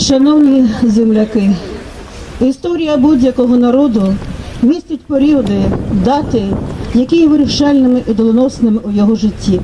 Шановні земляки, історія будь-якого народу містить періоди, дати, які є вирішальними і доленосними у його житті.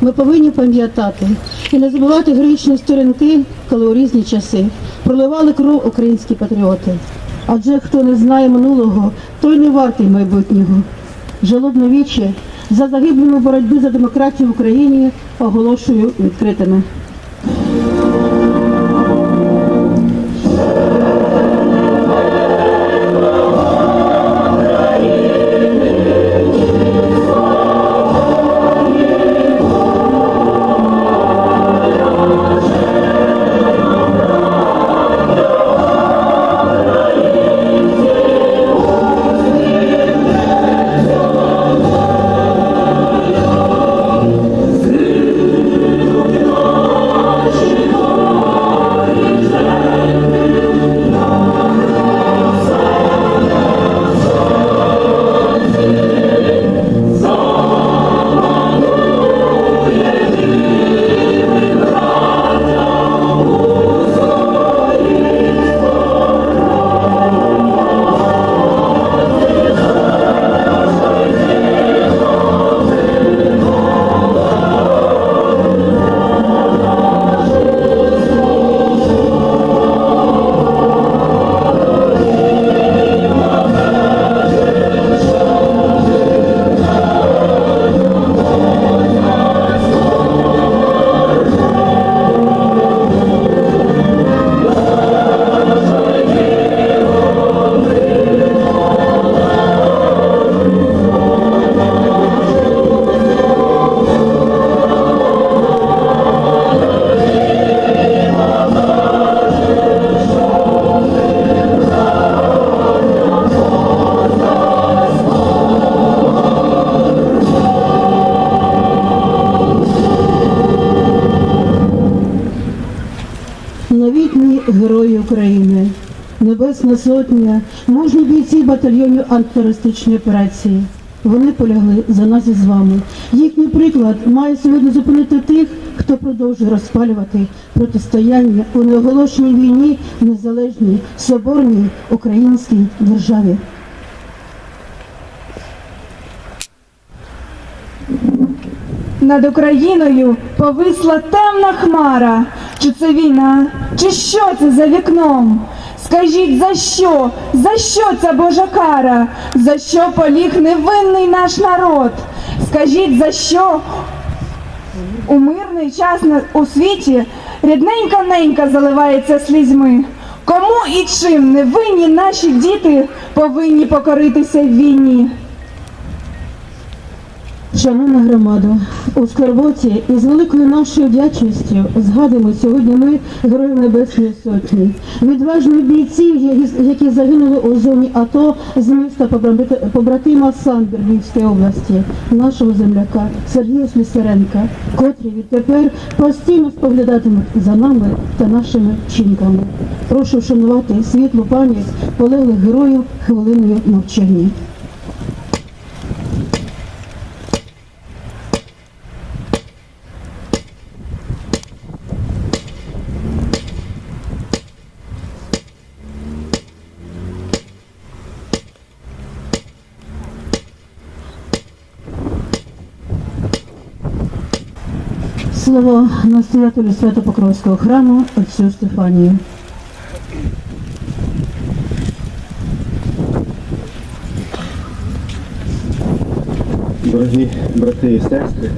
Ми повинні пам'ятати і не забувати героїчні сторінки, коли у різні часи проливали кров українські патріоти. Адже хто не знає минулого, той не вартий майбутнього. Жалобне віче за загиблими в боротьбі за демократію в Україні оголошую відкритими. Небесна Сотня, мужні бійці батальйонів антитерористичної операції. Вони полягли за нас із вами. Їхній приклад має сьогодні зупинити тих, хто продовжує розпалювати протистояння у неоголошеній війні в незалежній соборній українській державі. Над Україною повисла темна хмара. Чи це війна? Чи що це за вікном? Скажіть, за що? За що ця Божа кара? За що поліг невинний наш народ? Скажіть, за що у мирний час у світі рідненька ненька заливається слізьми? Кому і чим невинні наші діти повинні покоритися в війні? Шановна громада, у скорботі і з великою нашою вдячністю згадуємо сьогодні ми Героїв Небесної Сотні, відважних бійців, які- загинули у зоні АТО з міста побратима Самбір Львівської області, нашого земляка Сергія Слісаренка, котрі відтепер постійно споглядатимуть за нами та нашими вчинками. Прошу вшанувати світлу пам'ять полеглих героїв хвилиною мовчання. Слово настоятелю Свято-Покровського храму отцю Стефанію. Дорогі брати і сестри,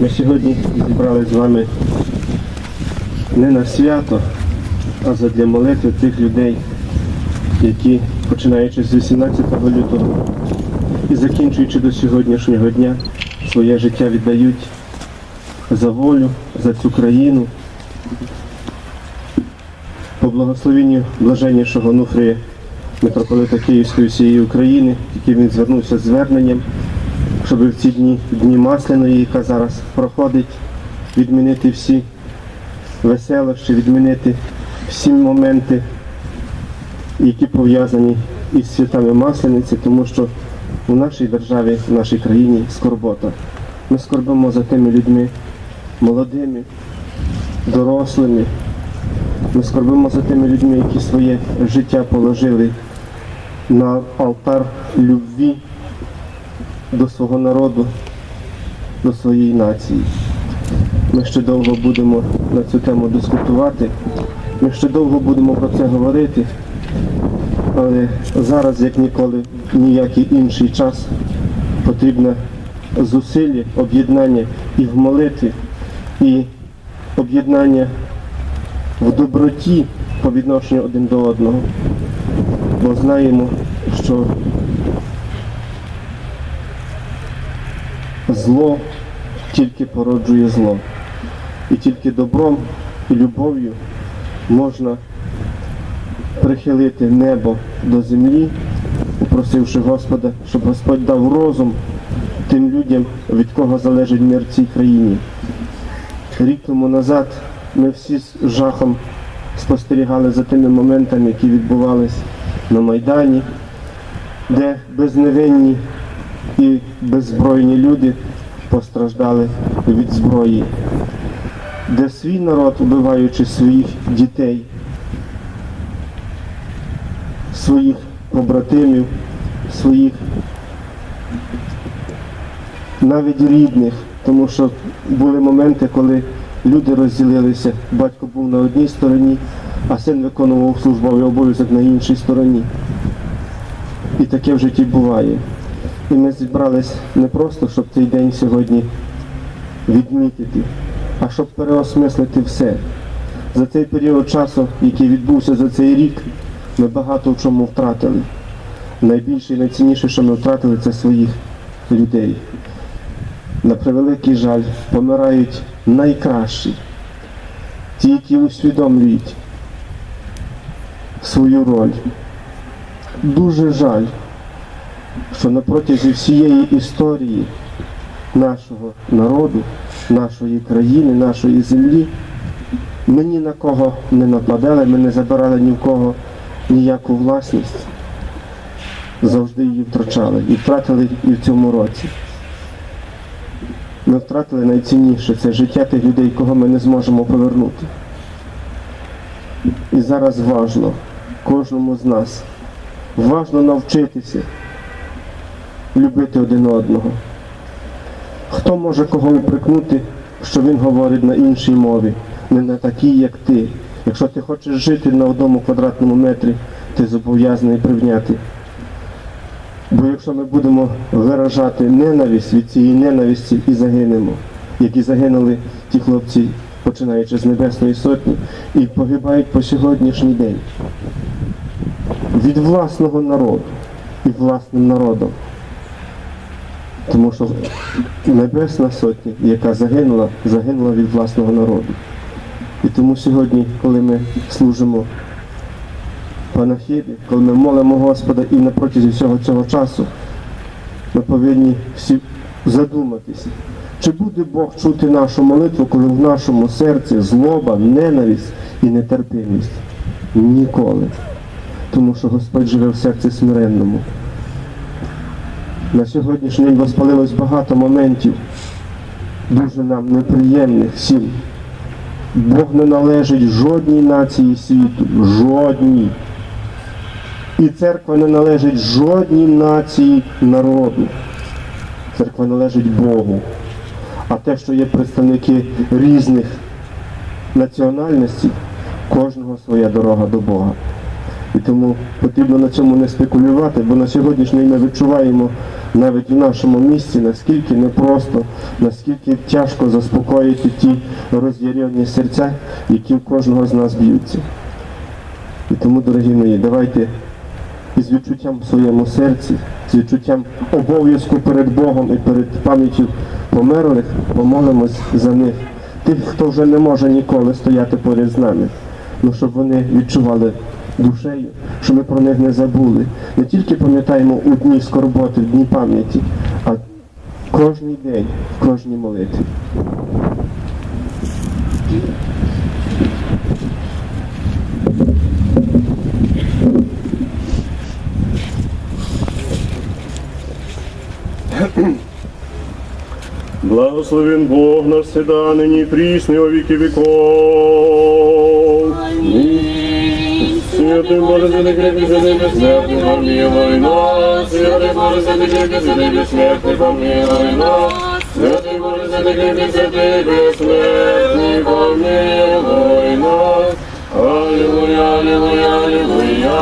ми сьогодні зібрали з вами не на свято, а задля молитви тих людей, які, починаючи з 18 лютого і закінчуючи до сьогоднішнього дня, своє життя віддають за волю, за цю країну. По благословенню блаженнішого Нуфрія, митрополита Київської всієї України, яким він звернувся з зверненням щоб в ці дні, дні Масляної, яка зараз проходить, відмінити всі веселощі, відмінити всі моменти, які пов'язані із святами Маслениці, тому що у нашій державі, в нашій країні скорбота. Ми скорбимо за тими людьми молодими, дорослими, Ми скорбимо за тими людьми, які своє життя положили на алтар любві до свого народу, до своєї нації. Ми ще довго будемо на цю тему дискутувати. Ми ще довго будемо про це говорити. Але зараз, як ніколи, ніякий інший час потрібно зусилля, об'єднання і в молитві, і об'єднання в доброті по відношенню один до одного. Бо знаємо, що зло тільки породжує зло. І тільки добром і любов'ю можна прихилити небо до землі, попросивши Господа, щоб Господь дав розум тим людям, від кого залежить мир в цій країні. Рік тому назад ми всі з жахом спостерігали за тими моментами, які відбувались на Майдані, де безневинні і беззбройні люди постраждали від зброї, де свій народ, вбиваючи своїх дітей, своїх побратимів, своїх навіть рідних, тому що були моменти, коли люди розділилися, батько був на одній стороні, а син виконував службовий обов'язок на іншій стороні. І таке в житті буває. І ми зібрались не просто, щоб цей день сьогодні відмітити, а щоб переосмислити все. За цей період часу, який відбувся за цей рік, ми багато в чому втратили. Найбільше і найцінніше, що ми втратили, це своїх людей. На превеликий жаль, помирають найкращі, ті, які усвідомлюють свою роль. Дуже жаль, що на протязі всієї історії нашого народу, нашої країни, нашої землі ми ні на кого не нападали, ми не забирали ні в кого ніяку власність. Завжди її втрачали і втратили і в цьому році. Ми втратили найцінніше це життя тих людей, кого ми не зможемо повернути. І зараз важно кожному з нас, важно навчитися любити один одного. Хто може кого упрекнути, що він говорить на іншій мові, не на такій, як ти. Якщо ти хочеш жити на одному квадратному метрі, ти зобов'язаний привняти. Бо якщо ми будемо виражати ненависть від цієї ненависті і загинемо, як і загинули ті хлопці, починаючи з Небесної Сотні, і погибають по сьогоднішній день від власного народу і власним народом. Тому що Небесна Сотня, яка загинула, загинула від власного народу. І тому сьогодні, коли ми служимо панахиді, коли ми молимо Господа і на протязі всього цього часу, ми повинні всі задуматися, чи буде Бог чути нашу молитву, коли в нашому серці злоба, ненависть і нетерпимість? Ніколи. Тому що Господь живе в серці смиренному. На сьогоднішній день розпалилось багато моментів, дуже нам неприємних всім. Бог не належить жодній нації світу, жодній. І церква не належить жодній нації народу. Церква належить Богу. А те, що є представники різних національностей, кожного своя дорога до Бога. І тому потрібно на цьому не спекулювати, бо на сьогоднішній ми відчуваємо навіть в нашому місті, наскільки непросто, наскільки тяжко заспокоїти ті роз'ярені серця, які в кожного з нас б'ються. І тому, дорогі мої, давайте із відчуттям в своєму серці, з відчуттям обов'язку перед Богом і перед пам'яттю померлих, помолимось за них, тих, хто вже не може ніколи стояти поряд з нами, ну щоб вони відчували душею, що ми про них не забули. Не тільки пам'ятаємо у дні скорботи, в дні пам'яті, а кожний день, в кожній молитві. Благословен Бог наш седа, нині і прісний во віки віков. Амінь. Святий Боже, святий крепкий, святий безсмертний, помилуй нас. Святий Боже, святий крепкий, святий безсмертний, помилуй нас. Святий Боже, святий крепкий, святий безсмертний, помилуй нас. Аллилуйя, аллилуйя, аллилуйя,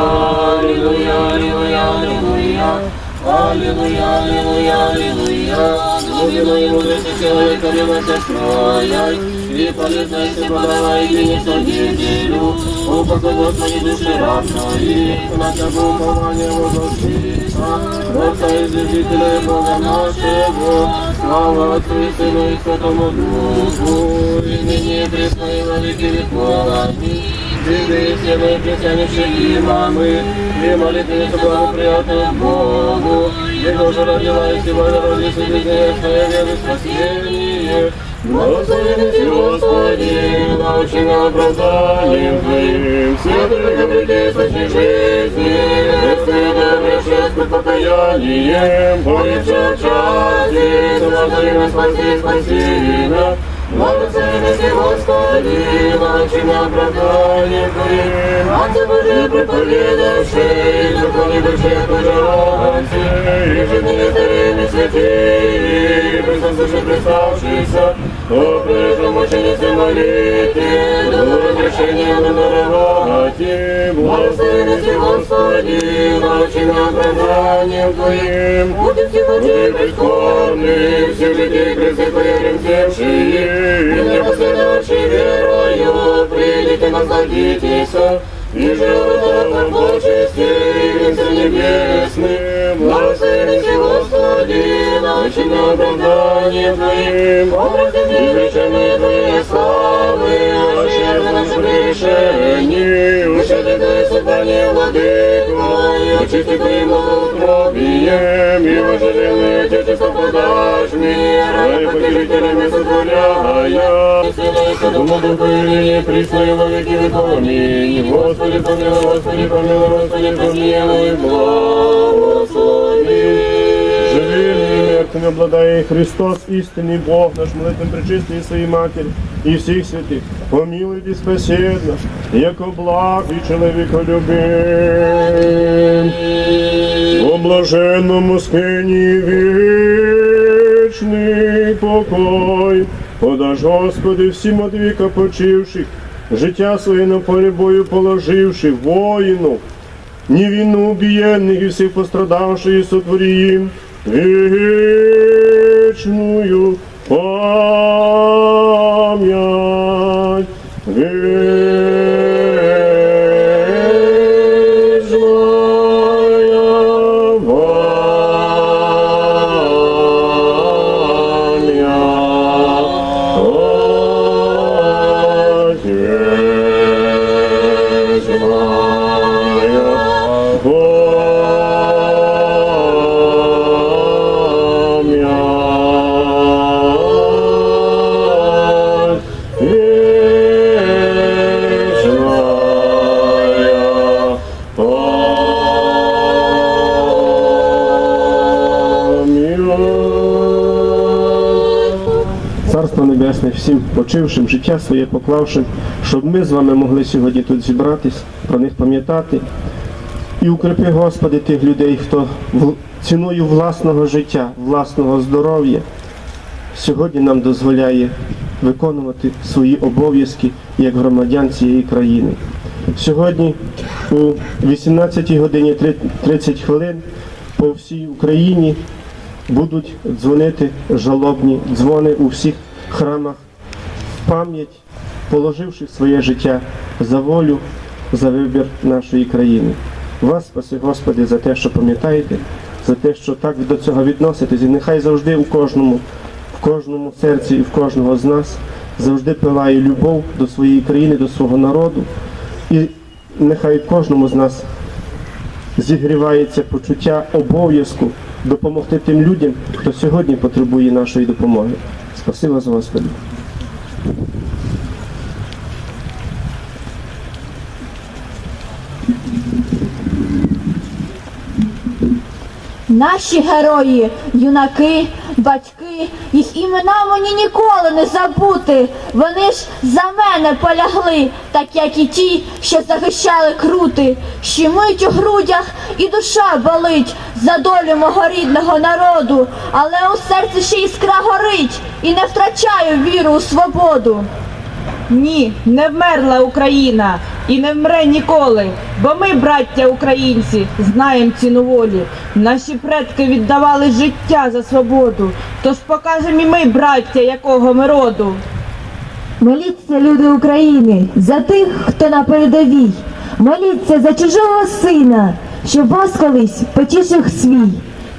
аллилуйя, аллилуйя, аллилуйя. Аллилуйя, аллилуйя, аллилуйя. Глубиной мудрости человека ревность открояй. И полезности подавай венец неделю. Упокой Господи души твоих. На тобой упование возложится. Отца и Святителя и Бога нашего. Слава Отцу и Сыну и Святому Духу. И ныне и пресно и во веки. Святые все мои христиане, все имамы, и молитвенницы благоприятную Богу, и тоже родилась и Богородица, Безнесная веры спасение. Благословенный Господи, научи на оправданием Твоим, святых добрых источник жизни, Христе, добрый счастье покаянием, Боже, части, Самозави нас спаси, спаси нас, Благословенный Господи, научи на оправданием Твоим, Отцы Божий проповедавший, законы души пожелавший, и жизни старины святые, присутствующий представшийся, о прежнем мученице молите, до возвращения на наровати, благословенный Господи, научи на оправданием Твоим, будем все ночи прискорбны, все людей крысы поверим придите насладитесь, и животом почести, и венцем небесным, благословенный Господи, научи на оправданием Твоим, образы невреченные Твоей славы, ощерзы наши прегрешения, ущербы Твои создание владыку, и очисти Твоим утробием, и вожделенное Отечество подашь мир, и покажителями сотворяя, Вселайся, Дума Духа и ныне присно и во веки. Аминь. Господи, помилуй, Господи, помилуй, Господи, помилуй, благослови. Живыми и мертвыми обладая Христос, истинный Бог, наш молитвен пречистый Своей Матери и всех святых, помилуйте спаседно, яко благ и человеколюбим. О блаженному скині вічний покой, подаж Господи всім од віка почивших, життя своє на полі бою положивши, воїну, невинно убиенных и всех пострадавших и сотвори им вечную память. Царство Небесне всім почившим, життя своє поклавши, щоб ми з вами могли сьогодні тут зібратись, про них пам'ятати. І укріпи, Господи, тих людей, хто ціною власного життя, власного здоров'я сьогодні нам дозволяє виконувати свої обов'язки як громадян цієї країни. Сьогодні у 18 годині 30 хвилин по всій Україні будуть дзвонити жалобні дзвони у всіх храмах в пам'ять, положивши своє життя за волю, за вибір нашої країни. Вас спаси, Господи, за те, що пам'ятаєте, за те, що так до цього відноситесь, і нехай завжди у кожному, в кожному серці і в кожного з нас завжди пилає любов до своєї країни, до свого народу. І нехай кожному з нас зігрівається почуття обов'язку допомогти тим людям, хто сьогодні потребує нашої допомоги. Спасибо вас, Господи. Наші герої, юнаки батьки, їх імена мені ніколи не забути. Вони ж за мене полягли, так як і ті, що захищали крути. Щемить у грудях і душа болить за долю мого рідного народу, але у серці ще іскра горить і не втрачаю віру у свободу. Ні, не вмерла Україна і не вмре ніколи, бо ми, браття українці, знаємо ціну волі. Наші предки віддавали життя за свободу. Тож покажемо і ми, браття, якого ми роду. Моліться, люди України, за тих, хто на передовій. Моліться за чужого сина, щоб вас колись потішив свій.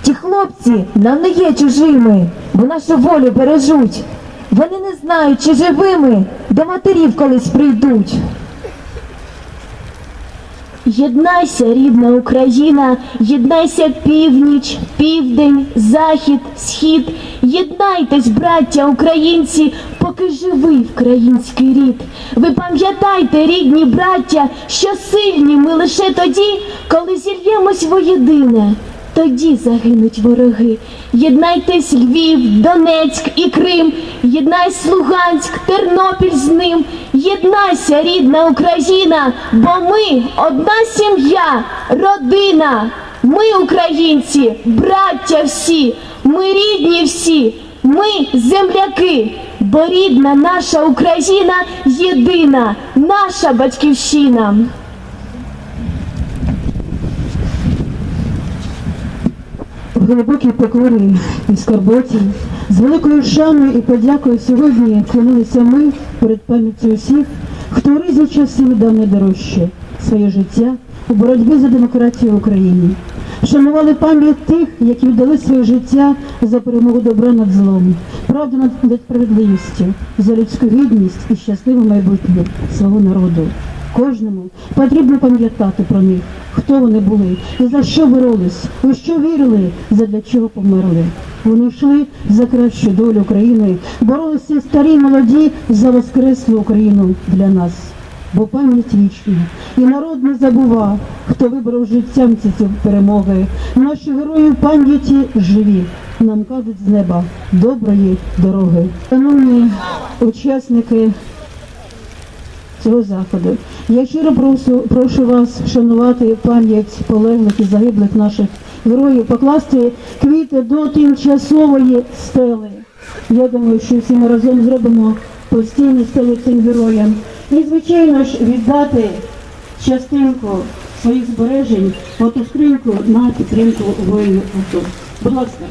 Ті хлопці нам не є чужими, бо нашу волю бережуть. Вони не знають, чи живими до матерів колись прийдуть. Єднайся, рідна Україна, єднайся північ, південь, захід, схід. Єднайтесь, браття українці, поки живий український рід. Ви пам'ятайте, рідні браття, що сильні ми лише тоді, коли зільємось воєдине. Тоді загинуть вороги. Єднайтесь Львів, Донецьк і Крим, єднайся Луганськ, Тернопіль з ним. Єднайся, рідна Україна, бо ми одна сім'я, родина. Ми, українці, браття всі, ми рідні всі, ми земляки, бо рідна наша Україна єдина, наша батьківщина. В глибокій покорі і скорботі, з великою шаною і подякою сьогодні вклонилися ми перед пам'яттю усіх, хто у різні часи віддав найдорожче своє життя у боротьбі за демократію в Україні. Шанували пам'ять тих, які віддали своє життя за перемогу добра над злом, правду над справедливістю, за людську гідність і щасливе майбутнє свого народу. Кожному потрібно пам'ятати про них, хто вони були за що боролись, у що вірили, задля чого померли. Вони йшли за кращу долю України, боролися старі молоді за воскреслу Україну для нас. Бо пам'ять вічна, і народ не забува, хто вибрав життям ці перемоги. Наші герої пам'яті живі. Нам кажуть з неба доброї дороги. Шановні учасники цього заходу. Я щиро прошу, прошу вас вшанувати пам'ять полеглих і загиблих наших героїв, покласти квіти до тимчасової стели. Я думаю, що всі ми разом зробимо постійні стели цим героям. І, звичайно ж, віддати частинку своїх збережень в скриньку на підтримку воїнів АТО. Будь ласка.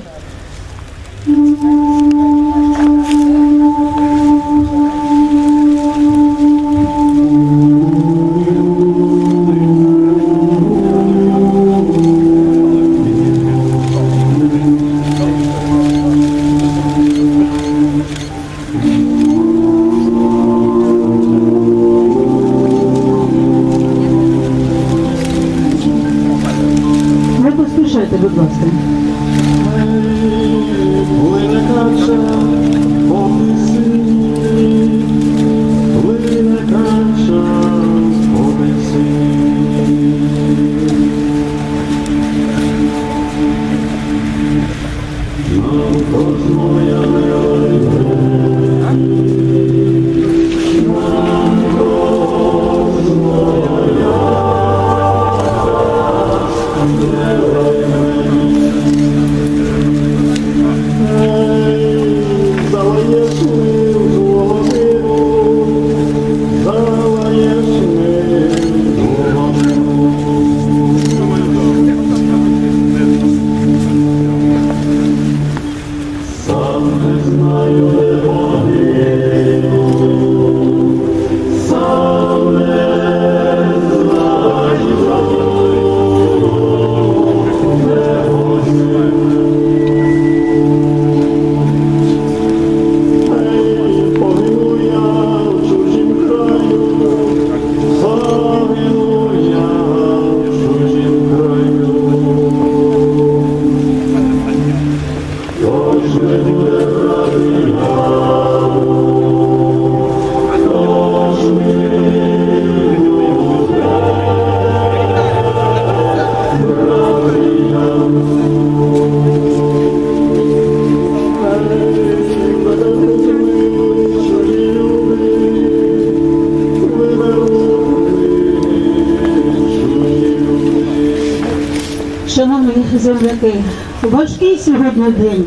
Сьогодні день,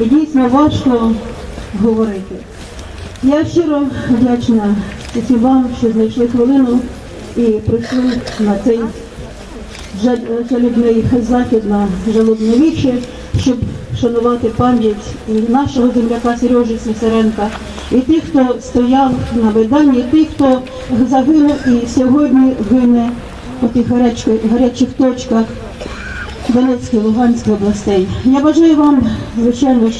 і дійсно важко говорити. Я щиро вдячна усім вам, що знайшли хвилину і прийшли на цей жалібний захід на жалобне віче, щоб шанувати пам'ять і нашого земляка Сережі Слісаренка, і тих, хто стояв на виданні, і тих, хто загинув і сьогодні гине у тих гарячих точках Донецької, Луганської областей. Я бажаю вам, звичайно ж,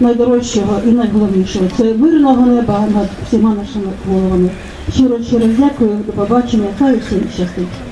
найдорожчого і найголовнішого це мирного неба над всіма нашими головами. Щиро щиро дякую, до побачення, хай усім щастить.